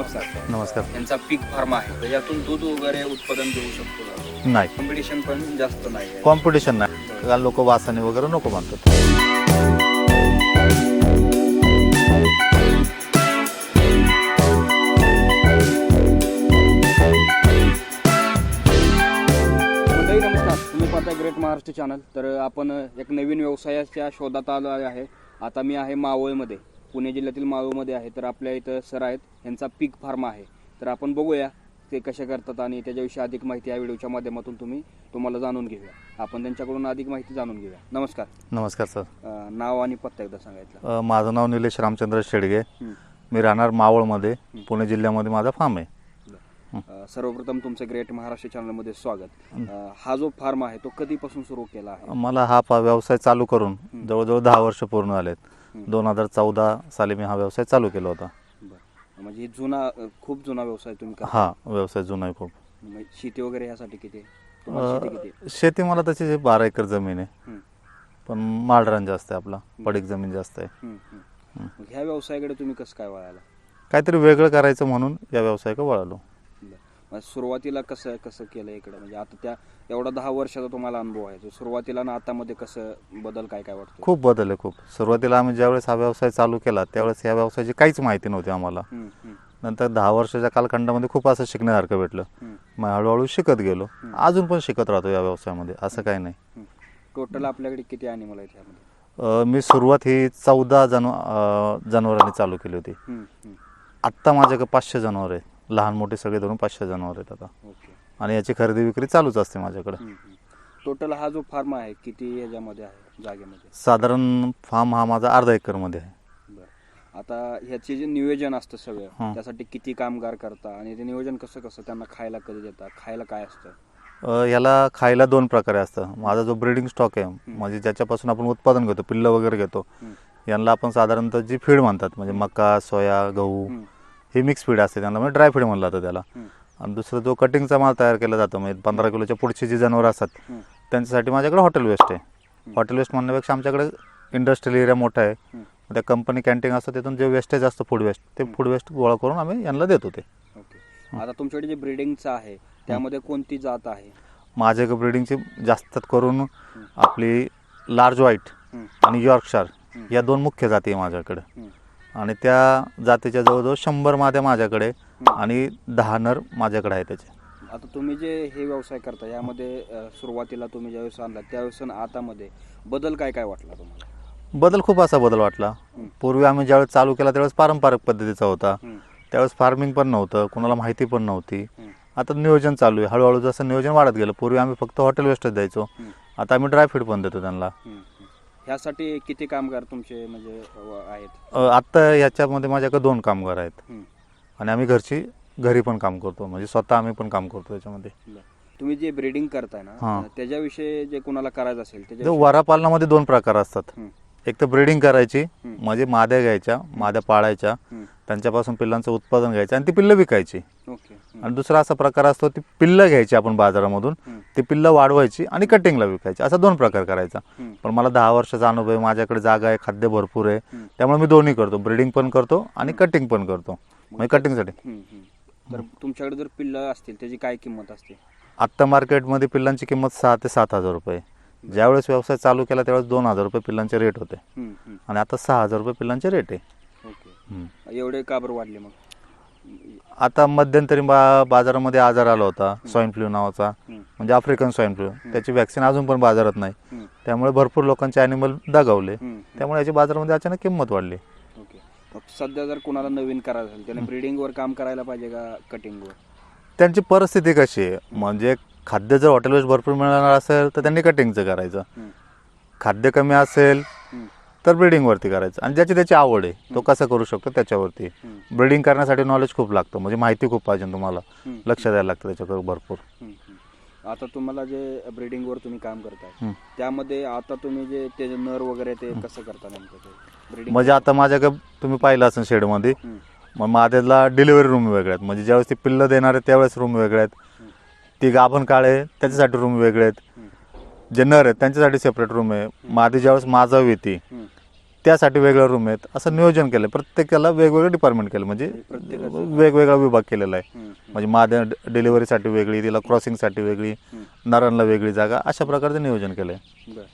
नमस्कार नमस्कार. यांचा पीक फार्म आहे. तर यातून दूध वगैरे उत्पादन देऊ शकतो का? नाही. कॉम्पिटिशन पण जास्त नाही आहे. कॉम्पिटिशन नाही. लोक वासाने वगैरे नको म्हणतात मंडळी नमस्कार. तुम्ही पाहता ग्रेट महाराष्ट्र चॅनल तर आपण एक नवीन व्यवसायाच्या शोधात आलो आहे. आता मी आहे मावळमध्ये. पुणे जिल्ह्यातील मावळमध्ये आहे. तर आपल्या इथं सर आहेत. यांचा पीक फार्म आहे. तर आपण बघूया ते कसे करतात आणि त्याच्याविषयी अधिक माहिती या व्हिडिओच्या माध्यमातून तुम्ही तुम्हाला जाणून घेऊया. आपण त्यांच्याकडून अधिक माहिती जाणून घेऊया. नमस्कार. नमस्कार सर. नाव आणि पत्ता एकदा सांगायचं माझं नाव निलेश रामचंद्र शेडगे. मी राहणार मावळमध्ये. पुणे जिल्ह्यामध्ये माझा फार्म आहे. सर्वप्रथम तुमचं ग्रेट महाराष्ट्र चॅनलमध्ये स्वागत. हा जो फार्म आहे तो कधीपासून सुरू केला आहे? मला हा व्यवसाय चालू करून जवळजवळ दहा वर्ष पूर्ण झालेत. दोन हजार चौदा साली मी हा व्यवसाय चालू केला होता. बरं. म्हणजे जुना अं, खूप जुना व्यवसाय तुम्ही करता. हा व्यवसाय जुना आहे खूप. म्हणजे शेती वगैरे यासाठी किती आहे? तुम्हाला शेती किती आहे? अ, शेती मला तशी जी बारा एकर जमीन आहे. हं, पण माळरान जास्त आहे आपला पडीक जमीन जास्त आहे. हं, हं. मग ह्या व्यवसायाकडे तुम्ही कसं काय वळाला? काहीतरी वेगळं करायचं म्हणून या व्यवसायाकडे वळालो. मग सुरुवातीला कसं कसं केलं इकडे? म्हणजे आता त्या एवढा दहा वर्षाचा तुम्हाला अनुभव आहे. तर सुरुवातीला ना आतामध्ये कसं बदल काय काय वाटतो खूप बदल आहे खूप. सुरुवातीला आम्ही ज्यावेळेस हा व्यवसाय चालू केला त्यावेळेस या व्यवसायाची काहीच माहिती नव्हती आम्हाला. नंतर दहा वर्षाच्या कालखंडामध्ये खूप असं शिकण्यासारखं भेटलं. मग हळूहळू शिकत गेलो. अजून पण शिकत राहतो या व्यवसायामध्ये असं काही नाही. टोटल आपल्याकडे किती अॅनिमल आहेत ह्यामध्ये अं, मी सुरुवात ही चौदा जन जनावरांनी चालू केली होती. आत्ता माझ्याकडे पाचशे जनावर आहेत. लहान मोठे सगळे धरून पाचशे जनावर आहेत आता. ओके. आणि याची खरेदी विक्री चालूच असते माझ्याकडे. टोटल हा जो फार्म आहे किती याच्यामध्ये आहे जागेमध्ये? साधारण फार्म हा माझा अर्धा एकरमध्ये आहे. बरं. आता ह्याचे जे नियोजन असतं सगळं. त्यासाठी किती कामगार करता आणि ते नियोजन कसं कसं त्यांना खायला कधी देता खायला काय असतं? अ, याला खायला दोन प्रकारे असतं. माझा जो ब्रीडिंग स्टॉक आहे म्हणजे ज्याच्यापासून आपण उत्पादन घेतो पिल्लं वगैरे घेतो हं. यांना आपण साधारणतः जी फीड म्हणतात म्हणजे मका सोया गहू हं. ही मिक्स फीड असते त्यांना म्हणजे ड्राय फीड म्हणलं जातं त्याला. आणि दुसरं जो कटिंगचा माल तयार केला जातो म्हणजे पंधरा किलोच्या पुढची जी जनावरं असतात. त्यांच्यासाठी माझ्याकडे हॉटेल वेस्ट आहे हॉटेल वेस्ट म्हणण्यापेक्षा आमच्याकडे इंडस्ट्रियल एरिया मोठा आहे. त्या कंपनी कॅन्टीन असतं तिथून जे वेस्टेज असतं फूड वेस्ट ते फूड वेस्ट गोळा करून आम्ही यांना देतो ते आता तुमच्याकडे जे ब्रीडिंगचं आहे त्यामध्ये कोणती जात आहे माझ्याकडे ब्रिडिंगची जास्त करून आपली लार्ज व्हाईट. आणि यॉर्कशार. या दोन मुख्य जाती आहे माझ्याकडे. आणि त्या जातीच्या जवळजवळ शंभर माद्या माझ्याकडे आणि दहा नर माझ्याकडे आहे त्याचे आता तुम्ही जे हे व्यवसाय करता यामध्ये अं, सुरुवातीला तुम्ही ज्यावेळेस आणला त्यावेळेस आणि आतामध्ये बदल काय काय वाटला तुम्हाला बदल खूप असा बदल वाटला हं. पूर्वी आम्ही ज्यावेळेस चालू केला त्यावेळेस पारंपरिक पद्धतीचा होता हं. त्यावेळेस फार्मिंग पण नव्हतं कुणाला माहिती पण नव्हती हं. आता नियोजन चालू आहे हळूहळू जसं नियोजन वाढत गेलं पूर्वी आम्ही फक्त हॉटेल वेस्टच द्यायचो हं. आता आम्ही ड्राय फीड पण देतो त्यांना हं. ह्यासाठी किती कामगार तुमचे म्हणजे व- आहेत अ, आत्ता याच्यामध्ये माझ्याकडे दोन कामगार आहेत हं. आणि आम्ही घरची घरी पण काम करतो म्हणजे स्वतः आम्ही पण काम करतो त्याच्यामध्ये बरं. तुम्ही जे ब्रीडिंग करताय ना हां. त्याच्याविषयी जे कुणाला करायचं असेल तर वरापालनामध्ये दोन प्रकार असतात हं. एक तर ब्रीडिंग करायची. म्हणजे माद्या घ्यायच्या माद्या पाळायच्या. त्यांच्यापासून पिल्लांचं उत्पादन घ्यायचं आणि ती पिल्लं विकायची ओके. आणि दुसरा असा प्रकार असतो ती पिल्लं घ्यायची आपण बाजारामधून. ती पिल्लं वाढवायची आणि कटिंगला विकायची असा दोन प्रकार करायचा. पण मला दहा वर्षाचा अनुभव आहे माझ्याकडे जागा आहे खाद्य भरपूर आहे. त्यामुळे मी दोन्ही करतो ब्रीडिंग पण करतो आणि कटिंग पण करतो म्हणजे कटिंगसाठी. तर तुमच्याकडे जर पिल्लं असतील त्याची काय किंमत असते आत्ता मार्केटमध्ये पिल्लांची किंमत सहा ते सात हजार रुपये ज्यावेळेस व्यवसाय चालू केला त्यावेळेस दोन हजार रुपये पिल्लांचे रेट होते. आणि आता सहा हजार रुपये पिल्लांचे रेट आहे. ओके. हम्म. एवढे का बरं वाढले मग? आता मध्यंतरी बा बाजारामध्ये आजार आला होता स्वाईन फ्लू नावाचा. म्हणजे आफ्रिकन स्वाईन फ्लू. त्याची वॅक्सिन अजून पण बाजारात नाही. त्यामुळे भरपूर लोकांचे ॲनिमल दगावले. त्यामुळे याची बाजारामध्ये अचानक किंमत वाढली. ओके. मग सध्या जर कोणाला नवीन करायचं असेल त्याने ब्रीडिंगवर काम करायला पाहिजे का कटिंगवर त्यांची परिस्थिती कशी आहे? म्हणजे खाद्य जर हॉटेलवर भरपूर मिळणार असेल तर त्यांनी कटिंगचं करायचं. खाद्य कमी असेल. तर ब्रिडिंगवरती करायचं आणि ज्याची त्याची आवड आहे तो कसं करू शकतो त्याच्यावरती. ब्रिडिंग करण्यासाठी नॉलेज खूप लागतं म्हणजे माहिती खूप पाहिजे तुम्हाला. लक्ष द्यायला लागतं त्याच्याकडे भरपूर. आता तुम्हाला जे ब्रीडिंगवर तुम्ही काम करताय. त्यामध्ये आता तुम्ही जे ते नर वगैरे ते कसं करता नेमकं म्हणजे आता माझ्याकडे तुम्ही पाहिलं असेल शेडमध्ये मग माझ्याला डिलिव्हरी रूम वेगळे आहेत म्हणजे ज्यावेळेस ती पिल्लं देणार आहे त्यावेळेस रूम वेगळे आहेत ती गाभण काळे त्याच्यासाठी रूम वेगळे आहेत. जे नर आहेत त्यांच्यासाठी सेपरेट रूम आहे. मादी ज्यावेळेस माझाव येते त्यासाठी वेगळं रूम आहेत. असं नियोजन केलं प्रत्येकाला वेगवेगळं डिपार्टमेंट केलं. म्हणजे वेगवेगळा विभाग केलेला आहे. म्हणजे माद्या डिलिव्हरीसाठी वेगळी तिला क्रॉसिंगसाठी वेगळी नरांना वेगळी जागा अशा प्रकारचं नियोजन केलं आहे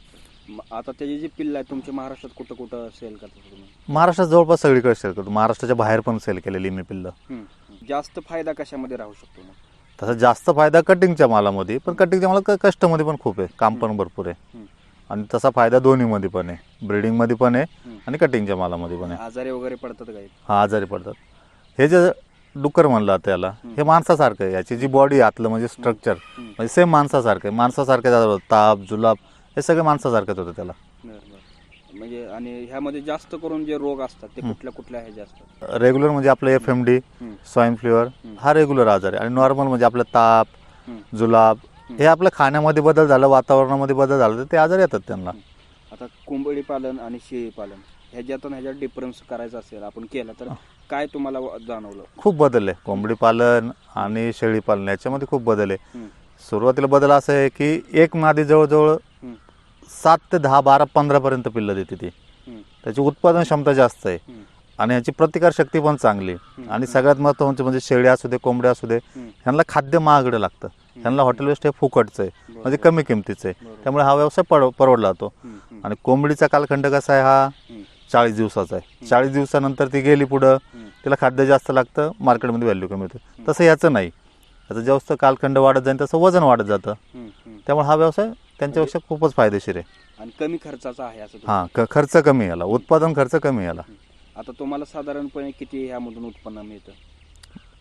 आता त्याची जी पिल्ल आहे तुमच्या महाराष्ट्रात कुठं कुठं सेल करता तुम्ही? महाराष्ट्रात जवळपास सगळीकडे सेल करतो. महाराष्ट्राच्या बाहेर पण सेल केलेली मी पिल्लं. जास्त फायदा कशामध्ये राहू शकतो तसा जास्त फायदा कटिंगच्या मालामध्ये पण कटिंगच्या माला कष्टमध्ये पण खूप आहे. काम पण भरपूर आहे. हम्म. आणि तसा फायदा दोन्हीमध्ये पण आहे. ब्रिडिंगमध्ये पण आहे हम्म. आणि कटिंगच्या मालामध्ये पण आहे. आजारी वगैरे पडतात काही? हा आजारी पडतात. हे जे डुक्कर म्हणलं आता याला हे माणसासारखं आहे. याची जी बॉडी आतलं म्हणजे स्ट्रक्चर हम्म. म्हणजे सेम माणसासारखं आहे. माणसासारखं जातं ताप जुलाब हे सगळे माणसासारखंच होतं त्याला. बरं बरं. म्हणजे आणि ह्यामध्ये जास्त करून जे रोग असतात ते कुठल्या कुठल्या ह्याचे असतात? रेग्युलर म्हणजे आपलं F M D hmm, swine fever हा रेग्युलर आजार आहे. आणि नॉर्मल म्हणजे आपलं ताप हम्म. जुलाब हे आपल्या खाण्यामध्ये बदल झाला वातावरणामध्ये बदल झाला तर ते आजार येतात त्यांना. आता कोंबडी पालन आणि शेळी पालन ह्याच्यातून ह्याच्यात डिफरन्स करायचा असेल आपण केला तर काय तुम्हाला व- जाणवलं? खूप बदल आहे. कोंबडी पालन आणि शेळी पालन याच्यामध्ये खूप बदल आहे. हम्म, सुरुवातीला बदल असा आहे की एक मादी जवळजवळ हम्म, सात ते दहा बारा पंधरापर्यंत पिल्लं देते ती. त्याची उत्पादन क्षमता जास्त आहे. आणि याची प्रतिकार शक्ती पण चांगली. आणि सगळ्यात महत्त्वाचं म्हणजे शेळी असू दे कोंबड्या असू दे. ह्यांना खाद्य महागडं लागतं. ह्यांना हॉटेल वेस्ट हे फुकटचं आहे. म्हणजे कमी किमतीचं आहे. त्यामुळे हा व्यवसाय पड परवडला जातो आणि कोंबडीचा कालखंड कसा आहे हा? चाळीस दिवसाचा आहे. चाळीस दिवसानंतर ती गेली पुढं. तिला खाद्य जास्त लागतं मार्केटमध्ये व्हॅल्यू कमी होते. तसं याचं नाही. याचं जास्त कालखंड वाढत जाईल तसं वजन वाढत जातं. त्यामुळे हा व्यवसाय त्यांच्यापेक्षा खूपच फायदेशीर आहे. आणि कमी खर्चाचा आहे असं तुम्ही- हां क- खर्च कमी आहे याला. उत्पादन खर्च कमी आहे याला. आता तुम्हाला साधारणपणे किती ह्यामधून उत्पन्न मिळतं?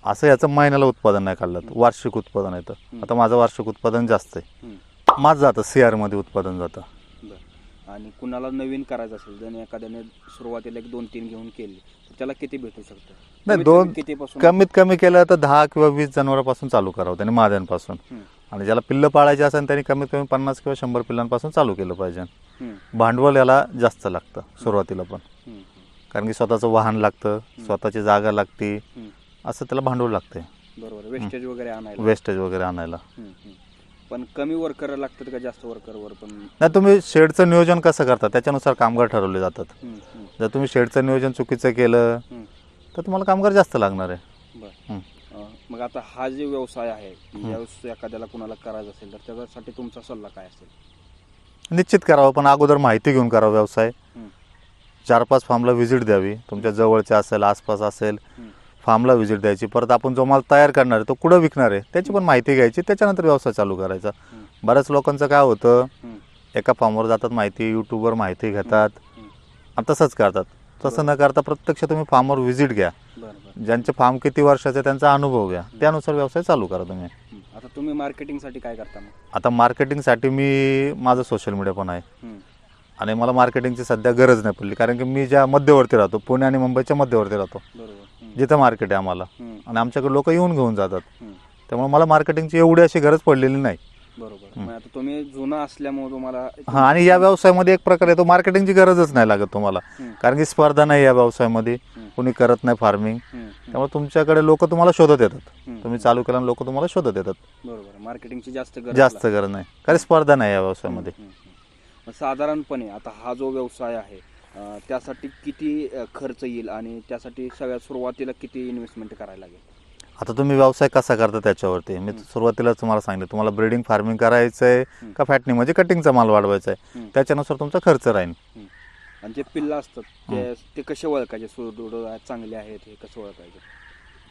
असं याचं महिन्याला उत्पादन नाही काढलं तर वार्षिक उत्पादन येतं आता माझं वार्षिक उत्पादन जास्त आहे. हम्म, माझं जातं सी आरमध्ये उत्पादन जातं. बरं. आणि कुणाला नवीन करायचं असेल जर एखाद्याने सुरुवातीला एक दोन तीन घेऊन केली तर त्याला किती भेटू शकतं? नाही दोन कितीपासून? कमीत कमी केलं तर दहा किंवा वीस जनावरांपासून चालू करावं त्याने माद्यांपासून. हम्म, आणि ज्याला पिल्लं पाळायची असेल त्यांनी कमीत कमी पन्नास किंवा शंभर पिल्लांपासून चालू केलं पाहिजे. भांडवल याला जास्त लागतं सुरुवातीला पण. कारण की स्वतःचं वाहन लागतं स्वतःची जागा लागते. असं त्याला भांडवल लागते बरोबर वेस्टेज वगैरे आणायला. वेस्टेज वगैरे आणायला. पण कमी वर्कर लागतात का जास्त वर्कर वर पण? नाही तुम्ही शेडचं नियोजन कसं करता? त्याच्यानुसार कामगार ठरवले जातात. जर तुम्ही शेडचं नियोजन चुकीचं केलं. तर तुम्हाला कामगार जास्त लागणार आहे. मग आता हा जे व्यवसाय आहे यावेळेस एखाद्याला कुणाला करायचा असेल तर त्याच्यासाठी तुमचा सल्ला काय असेल? निश्चित करावं पण अगोदर माहिती घेऊन करावं व्यवसाय. चार पाच फार्मला व्हिजिट द्यावी. तुमच्या जवळच्या असेल आसपास असेल फार्मला व्हिजिट द्यायची. परत आपण जो माल तयार करणार आहे तो कुठं विकणार आहे त्याची पण माहिती घ्यायची. त्याच्यानंतर व्यवसाय चालू करायचा. बऱ्याच लोकांचं काय होतं एका फार्मवर जातात माहिती यूट्यूबवर माहिती घेतात. आणि तसंच करतात. तसं न करता प्रत्यक्ष तुम्ही फार्मवर व्हिजिट घ्या. ज्यांचे फार्म किती वर्षाचे त्यांचा अनुभव घ्या. त्यानुसार व्यवसाय चालू करा तुम्ही. आता तुम्ही मार्केटिंगसाठी काय करता मग? आता मार्केटिंगसाठी मी माझं सोशल मीडिया पण आहे. हम्म, आणि मला मार्केटिंगची सध्या गरज नाही पडली कारण की मी ज्या मध्यवर्ती राहतो पुणे आणि मुंबईच्या मध्यवर्ती राहतो. बरोबर. हम्म, जिथं मार्केट आहे आम्हाला. हम्म, आणि आमच्याकडे लोक येऊन घेऊन जातात. हम्म. त्यामुळे मला मार्केटिंगची एवढी अशी गरज पडलेली नाही. बरोबर. मग आता तुम्ही जुना असल्यामुळे तुम्हाला हा आणि या व्यवसायामध्ये एक प्रकारे तो मार्केटिंगची गरजच नाही लागत तुम्हाला. हम्म. कारण की स्पर्धा नाही या व्यवसायामध्ये. हम्म. कोणी करत नाही फार्मिंग. हम्म, हम्म, त्यामुळे तुमच्याकडे लोक तुम्हाला शोधत येतात. हम्म. तुम्ही चालू केल्यानं लोक तुम्हाला शोधत येतात. बरोबर. मार्केटिंगची जास्त गरज जास्त गरज नाही. कारण स्पर्धा नाही या व्यवसायामध्ये. हम्म, हम्म. मग साधारणपणे आता हा जो व्यवसाय आहे अं, त्यासाठी किती अं, खर्च येईल आणि त्यासाठी सगळ्यात सुरुवातीला किती इन्व्हेस्टमेंट करायला लागेल? आता तुम्ही व्यवसाय कसा करता त्याच्यावरती? मी सुरुवातीला तुम्हाला सांगितलं तुम्हाला ब्रीडिंग फार्मिंग करायचं आहे का फॅटनिंग म्हणजे कटिंगचा माल वाढवायचा आहे. त्याच्यानुसार तुमचा खर्च राहील. आणि जे पिल्लं असतात ते कसे ओळखायचे? चांगले आहेत हे कसं ओळखायचं?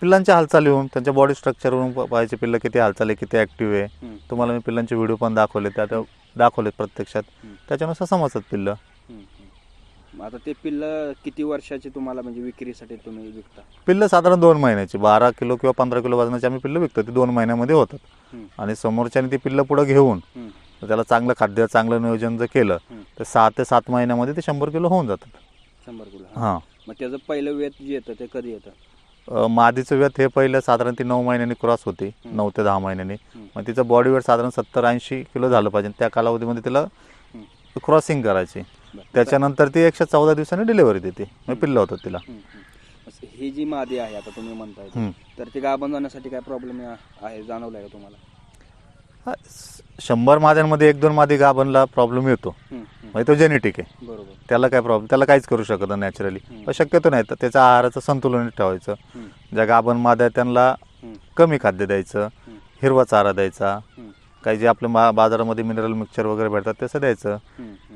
पिल्लांच्या हालचाली होऊन त्यांच्या बॉडी स्ट्रक्चरवरून प- पाहायचे पिल्लं किती हालचाल आहे किती ॲक्टिव्ह आहे. तुम्हाला मी पिल्लांचे व्हिडिओ पण दाखवले त्या दाखवलेत प्रत्यक्षात. त्याच्यानुसार समजतात पिल्लं. मग आता ते पिल्लं किती वर्षाचे तुम्हाला म्हणजे विक्रीसाठी तुम्ही विकता? पिल्लं साधारण दोन महिन्याची. बारा किलो किंवा पंधरा किलो वजनाची आम्ही पिल्लं विकतो. ती दोन महिन्यामध्ये होतात. हम्म, आणि समोरच्याने ती पिल्लं पुढं घेऊन हम्म, त्याला चांगलं खाद्य चांगलं नियोजन जर केलं हम्म. तर सहा ते सात महिन्यामध्ये ते शंभर किलो होऊन जातात. शंभर किलो हा. हां. मग त्याचं पहिलं वेत जे येतं ते कधी येतं? अ, मादीचं वेत हे पहिलं साधारण ती नऊ महिन्यांनी क्रॉस होती. नऊ ते दहा महिन्यांनी. मग तिचं बॉडी वेट साधारण सत्तर ऐंशी किलो झालं पाहिजे. त्या कालावधीमध्ये तिला क्रॉसिंग करायची. त्याच्यानंतर ती एकशे चौदा दिवसांनी डिलिव्हरी देते मग पिल्लं होतं तिला ही जी मादी आहे आता तुम्ही म्हणताय. तर ते गाभण जाण्यासाठी काय प्रॉब्लेम आहे जाणवलाय का तुम्हाला हा, शंभर माद्यांमध्ये एक दोन मादी गाभणला प्रॉब्लेम येतो. म्हणजे तो जेनेटिक आहे बरोबर त्याला काय प्रॉब्लेम त्याला काहीच करू शकत नाही नॅचरली शक्यतो नाही तर त्याच्या आहाराचं संतुलन ठेवायचं. ज्या गाभण माद्या त्यांना. कमी खाद्य द्यायचं. हिरवा चारा द्यायचा. काही जे आपल्या मा बाजारामध्ये मिनरल मिक्सचर वगैरे भेटतात तसं द्यायचं.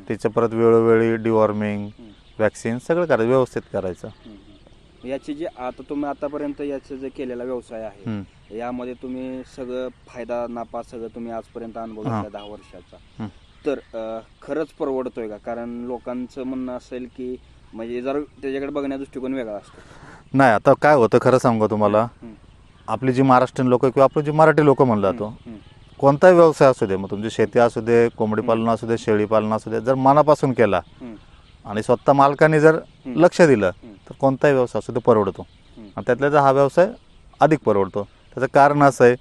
त्याचं परत वेळोवेळी डिवॉर्मिंग. वॅक्सिन सगळं करायचं व्यवस्थित करायचं. याची जी आता तुम्ही आतापर्यंत याचा जे केलेला व्यवसाय आहे. यामध्ये तुम्ही सगळं फायदा नापा सगळं तुम्ही आजपर्यंत अनुभव. घेतला दहा वर्षाचा. तर खरंच परवडतोय का कारण लोकांचं म्हणणं असेल की म्हणजे जर त्याच्याकडे बघण्याचा दृष्टिकोन वेगळा असतो नाही आता काय होतं खरं सांगू तुम्हाला. आपली जी महाराष्ट्रीयन लोक किंवा आपली जी मराठी लोक म्हणलं जातो. कोणताही व्यवसाय असू दे मग तुमची शेती असू दे कोंबडी पालन असू दे शेळी पालन असू दे जर मनापासून केला. आणि स्वतः मालकाने जर. लक्ष दिलं. तर कोणताही व्यवसाय असू दे परवडतो. आणि त्यातल्या तर हा व्यवसाय अधिक परवडतो त्याचं कारण असं आहे.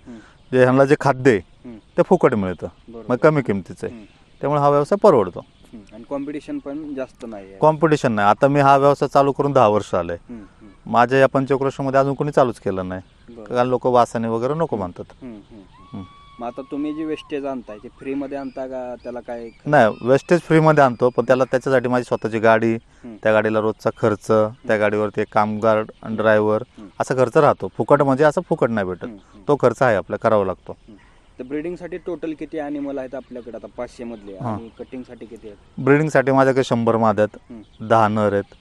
जे ह्यांना जे खाद्य आहे. ते फुकट मिळतं. मग कमी किमतीचं आहे. त्यामुळे हा व्यवसाय परवडतो. आणि कॉम्पिटिशन पण जास्त नाही. कॉम्पिटिशन नाही आता मी हा व्यवसाय चालू करून दहा वर्ष आले. माझ्या या पंचक्रोशीमध्ये अजून कोणी चालूच केलं नाही. कारण लोक वासाने वगैरे नको म्हणतात. हम्म. मग आता तुम्ही जे वेस्टेज आणताय ते फ्री मध्ये आणता का त्याला काय नाही वेस्टेज फ्रीमध्ये आणतो पण त्याला त्याच्यासाठी माझी स्वतःची गाडी. त्या गाडीला रोजचा खर्च त्या गाडीवरती एक कामगार ड्रायव्हर. असा खर्च राहतो फुकट म्हणजे असं फुकट नाही भेटत. तो खर्च आहे आपला करावा लागतो. तर ब्रीडिंगसाठी टोटल किती अॅनिमल आहेत आपल्याकडे आता पाचशे मधले हा. आणि कटिंगसाठी किती आहेत ब्रिडिंगसाठी माझ्याकडे शंभर माद्यात हम्म. दहा नर आहेत.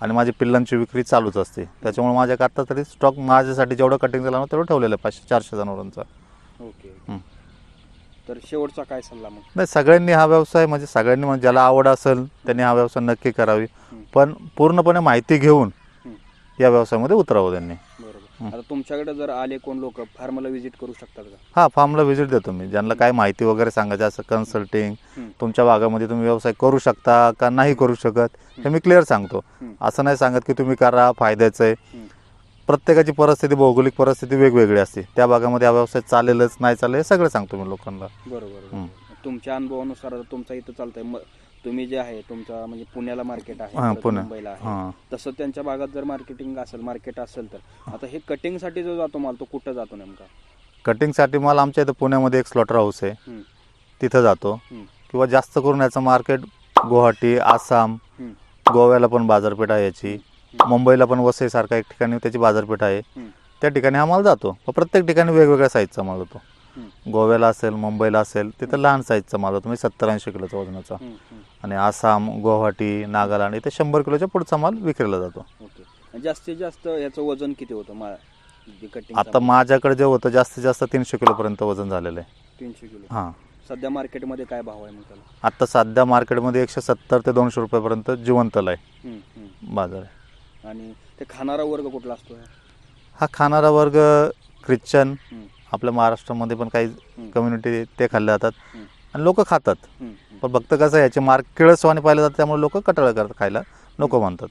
आणि माझी पिल्लांची विक्री चालूच असते त्याच्यामुळे माझ्याकडे आता तरी स्टॉक माझ्यासाठी जेवढं कटिंग झालं ना तेवढं ठेवलेलं आहे पाचशे चारशे जनावरांचा ओके. तर शेवटचा काय सल्ला मग नाही सगळ्यांनी हा व्यवसाय म्हणजे सगळ्यांनी म्हणजे ज्याला आवड असेल त्यांनी हा व्यवसाय नक्की करावी. पण पूर्णपणे माहिती घेऊन. या व्यवसायामध्ये उतरावं त्यांनी बरोबर. आता तुमच्याकडे जर आले कोण लोक फार्मला व्हिजिट करू शकतात का हा फार्मला व्हिजिट देतो मी ज्यांना काय माहिती वगैरे सांगायचं असं कन्सल्टिंग. तुमच्या भागामध्ये तुम्ही व्यवसाय करू शकता का नाही करू शकत हे मी क्लिअर सांगतो. असं नाही सांगत की तुम्ही करा फायद्याचं आहे. प्रत्येकाची परिस्थिती भौगोलिक परिस्थिती वेगवेगळी असते. त्या भागामध्ये हा व्यवसाय चालेलच नाही चालेल हे सगळं सांगतो मी लोकांना. बरोबर. तुमच्या अनुभवानुसार आता तुमचा इथं चालतंय. म- तुम्ही जे आहे तुमचा म्हणजे पुण्याला मार्केट आहे हा, परत पुणे. मुंबईला आहे. हां. तसं त्यांच्या भागात जर मार्केटिंग असेल मार्केट असेल तर. आता हे कटिंगसाठी जो जातो माल तो कुठं जातो नेमका? कटिंगसाठी माल आमच्या इथं पुण्यामध्ये एक स्लॉटर हाऊस आहे. हम्म. तिथं जातो. हम्म. किंवा जास्त करून याचं मार्केट गुवाहाटी आसाम हम्म. गोव्याला पण बाजारपेठ आहे याची. मुंबईला पण वसईसारखा एक ठिकाणी त्याची बाजारपेठ आहे. त्या ठिकाणी हा माल जातो. प्रत्येक ठिकाणी वेगवेगळ्या साईजचा माल होतो. गोव्याला असेल मुंबईला असेल तिथं लहान साईजचा माल होतो. म्हणजे सत्तर ऐंशी किलोचा वजनाचा. आणि आसाम गुवाहाटी नागालँड इथे शंभर किलोच्या पुढचा माल विक्रीला जातो. जास्तीत जास्त याचं वजन किती होतं? मा कटिंग आता माझ्याकडे जे होतं जास्तीत जास्त तीनशे किलोपर्यंत वजन झालेलं आहे. तीनशे किलो. हां. सध्या मार्केटमध्ये काय भाव आहे मग आता सध्या मार्केटमध्ये एकशे सत्तर ते दोनशे रुपयापर्यंत जिवंतला आहे. बाजार आहे. आणि ते खाणारा वर्ग कुठला असतो हा? खाणारा वर्ग ख्रिश्चन हम्म. आपल्या महाराष्ट्रामध्ये पण काही. कम्युनिटी ते खाल्ले जातात हम्म. आणि लोक खातात हम्म. हम्म. पण फक्त कसं आहे, याचे मार्क किळसवाने पाहिलं जातं त्यामुळे लोक कटाळा करतात खायला नको म्हणतात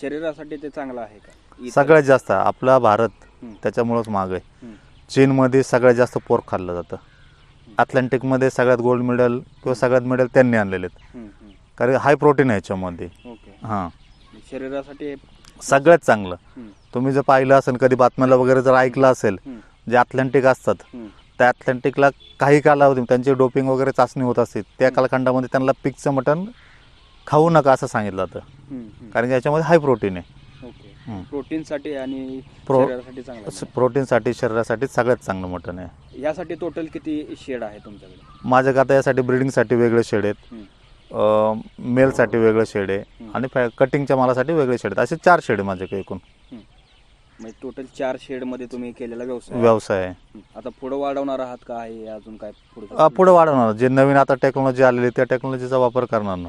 शरीरासाठी ते चांगलं आहे का इतर- सगळ्यात जास्त आपला भारत हम्म. त्याच्यामुळंच माग आहे हम्म. चीनमध्ये सगळ्यात जास्त पोर्क खाल्लं जातं अथलॅन्टिकमध्ये सगळ्यात गोल्ड मेडल किंवा सगळ्यात मेडल त्यांनी आणलेले आहेत हम्म. हम्म. कारण हाय प्रोटीन आहे याच्यामध्ये ओके हां शरीरासाठी हे- सगळ्यात चांगलं. तुम्ही जर पाहिलं असेल कधी बातम्याला वगैरे जर ऐकलं असेल. जे अथलॅन्टिक असतात. त्या अथलॅन्टिकला काही कालावधी त्यांची डोपिंग वगैरे चाचणी होत असते त्या कालखंडामध्ये त्यांना पिकचं मटण खाऊ नका असं सांगितलं जातं. कारण की याच्यामध्ये हाय प्रोटीन आहे. प्रोटीनसाठी आणि. प्रोटीनसाठी शरीरासाठी सगळ्यात चांगलं मटण आहे यासाठी टोटल किती शेड आहे तुमच्याकडे माझ्याकडे आता यासाठी ब्रिडिंगसाठी वेगळे शेड आहेत मेलसाठी वेगळं शेड आहे. आणि फॅ- कटिंगच्या मालासाठी वेगळे शेड आहेत असे चार शेड आहे माझ्याकडे एकूण. म्हणजे टोटल चार शेडमध्ये तुम्ही केलेला व्यवसाय आहे. व्यवसाय आहे. आता पुढे वाढवणार आहात का आहे अजून काय पुढे अं, पुढे वाढवणार जे नवीन आता टेक्नॉलॉजी आलेली त्या टेक्नॉलॉजीचा वापर करणार ना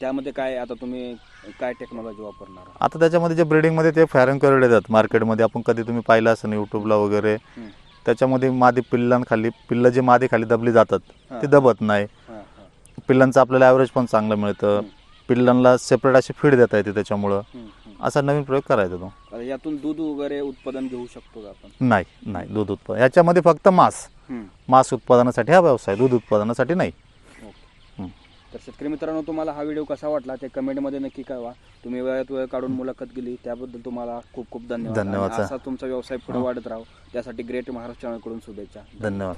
त्यामध्ये काय आता तुम्ही काय टेक्नॉलॉजी वापरणार आहात? आता त्याच्यामध्ये जे ब्रिडिंगमध्ये ते फॅरन करेड येतात मार्केटमध्ये आपण कधी तुम्ही पाहिलं असेल युट्यूबला वगैरे हम्म. त्याच्यामध्ये मादी पिल्लांखाली पिल्लं जे मादी खाली दबली जातात हा. ते दबत नाही. पिल्लांचं आपल्याला ॲव्हरेज पण चांगलं मिळतं. पिल्लांना सेपरेट अशी फीड देता येते त्याच्यामुळं. असा नवीन प्रयोग करायचा तो. आता यातून दूध वगैरे उत्पादन घेऊ शकतो का आपण? नाही नाही. दूध उत्पादन. याच्यामध्ये फक्त मांस. हम्म. मांस उत्पादनासाठी हा व्यवसाय दूध उत्पादनासाठी नाही. तर शेतकरी मित्रांनो तुम्हाला हा व्हिडिओ कसा वाटला ते कमेंटमध्ये नक्की कळवा. तुम्ही वेळात वेळ काढून मुलाखत दिली त्याबद्दल तुम्हाला खूप खूप धन्यवाद. धन्यवाद, आणि सर. असा तुमचा व्यवसाय पुढे वाढत राहू. त्यासाठी ग्रेट महाराष्ट्र चॅनलकडून शुभेच्छा. धन्यवाद